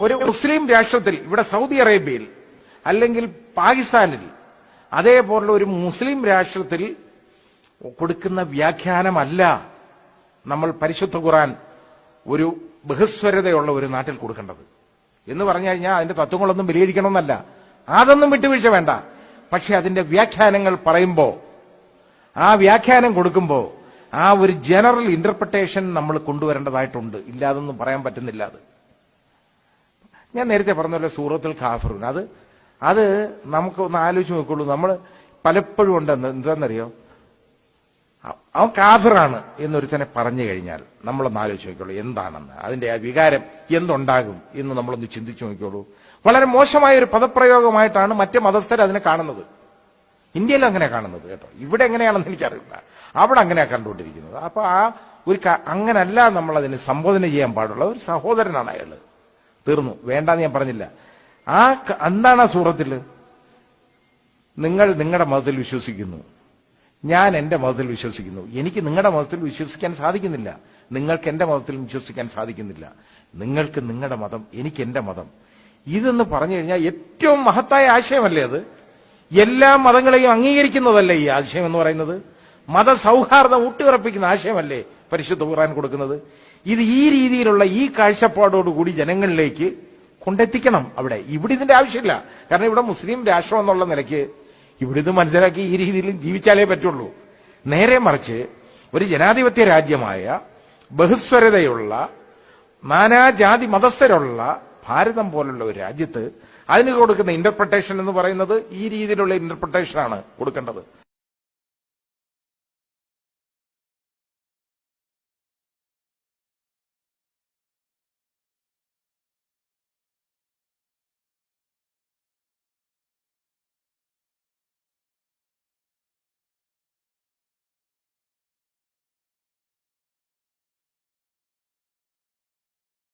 ഒരു മുസ്ലിം രാഷ്ട്രത്തിൽ ഇവിടെ സൗദി അറേബ്യയിൽ അല്ലെങ്കിൽ പാകിസ്ഥാനിൽ അതേപോലുള്ള ഒരു മുസ്ലിം രാഷ്ട്രത്തിൽ കൊടുക്കുന്ന വ്യാഖ്യാനമല്ല നമ്മൾ പരിശുദ്ധ ഖുറാൻ ഒരു ബഹുസ്വരതയുള്ള ഒരു നാട്ടിൽ കൊടുക്കേണ്ടത്. എന്ന് പറഞ്ഞു കഴിഞ്ഞാൽ അതിന്റെ തത്വങ്ങളൊന്നും വിലയിരിക്കണമെന്നല്ല. അതൊന്നും വിട്ടുവീഴ്ച വേണ്ട. പക്ഷെ അതിന്റെ വ്യാഖ്യാനങ്ങൾ പറയുമ്പോൾ ആ വ്യാഖ്യാനം കൊടുക്കുമ്പോൾ ആ ഒരു ജനറൽ ഇന്റർപ്രിട്ടേഷൻ നമ്മൾ കൊണ്ടുവരേണ്ടതായിട്ടുണ്ട്. ഇല്ലാതൊന്നും പറയാൻ പറ്റുന്നില്ല അത്. ഞാൻ നേരത്തെ പറഞ്ഞല്ലോ സൂറത്തിൽ ഖാഫിറുൻ അത് അത് നമുക്ക് ഒന്ന് ആലോചിച്ച് നോക്കുള്ളൂ. നമ്മൾ പലപ്പോഴും ഉണ്ടെന്ന് എന്താണെന്നറിയോ അവൻ കാഫിറാണ് എന്നൊരുത്തനെ പറഞ്ഞു കഴിഞ്ഞാൽ നമ്മളൊന്ന് ആലോചിച്ച് നോക്കിയുള്ളൂ എന്താണെന്ന്. അതിന്റെ ആ വികാരം എന്തുണ്ടാകും എന്ന് നമ്മളൊന്ന് ചിന്തിച്ചു നോക്കിയുള്ളൂ വളരെ മോശമായ ഒരു പദപ്രയോഗമായിട്ടാണ് മറ്റു മതസ്ഥർ അതിനെ കാണുന്നത്. ഇന്ത്യയിൽ അങ്ങനെ കാണുന്നത് കേട്ടോ. ഇവിടെ എങ്ങനെയാണെന്ന് എനിക്കറിയില്ല. അവിടെ അങ്ങനെയാണ് കണ്ടുകൊണ്ടിരിക്കുന്നത്. അപ്പൊ ആ ഒരു അങ്ങനല്ല നമ്മൾ അതിനെ സംബോധന ചെയ്യാൻ പാടുള്ള ഒരു സഹോദരനാണ് അയാൾ. തീർന്നു. വേണ്ടാന്ന് ഞാൻ പറഞ്ഞില്ല. ആ എന്താണ് ആ സൂറത്തിൽ? നിങ്ങൾ നിങ്ങളുടെ മതത്തിൽ വിശ്വസിക്കുന്നു. ഞാൻ എന്റെ മതത്തിൽ വിശ്വസിക്കുന്നു. എനിക്ക് നിങ്ങളുടെ മതത്തിൽ വിശ്വസിക്കാൻ സാധിക്കുന്നില്ല. നിങ്ങൾക്ക് എന്റെ മതത്തിൽ വിശ്വസിക്കാൻ സാധിക്കുന്നില്ല. നിങ്ങൾക്ക് നിങ്ങളുടെ മതം എനിക്ക് എന്റെ മതം. ഇതെന്ന് പറഞ്ഞു കഴിഞ്ഞാൽ ഏറ്റവും മഹത്തായ ആശയമല്ലേ അത്? എല്ലാ മതങ്ങളെയും അംഗീകരിക്കുന്നതല്ലേ ഈ ആശയം എന്ന് പറയുന്നത്? മതസൗഹാർദ്ദം ഊട്ടിയുറപ്പിക്കുന്ന ആശയമല്ലേ പരിശുദ്ധ ഖുർആൻ കൊടുക്കുന്നത്? ഇത് ഈ രീതിയിലുള്ള ഈ കാഴ്ചപ്പാടോടുകൂടി ജനങ്ങളിലേക്ക് കൊണ്ടെത്തിക്കണം അവിടെ. ഇവിടെ ഇതിന്റെ ആവശ്യമില്ല. കാരണം ഇവിടെ മുസ്ലിം രാഷ്ട്രം എന്നുള്ള നിലയ്ക്ക് ഇവിടെ ഇത് മനസ്സിലാക്കി ഈ രീതിയിൽ ജീവിച്ചാലേ പറ്റുള്ളൂ. നേരെ മറിച്ച് ഒരു ജനാധിപത്യ രാജ്യമായ ബഹുസ്വരതയുള്ള നാനാജാതി മതസ്ഥരുള്ള ഭാരതം പോലുള്ള ഒരു രാജ്യത്ത് അതിന് കൊടുക്കുന്ന ഇന്റർപ്രിട്ടേഷൻ എന്ന് പറയുന്നത് ഈ രീതിയിലുള്ള ഇന്റർപ്രിട്ടേഷനാണ് കൊടുക്കേണ്ടത്.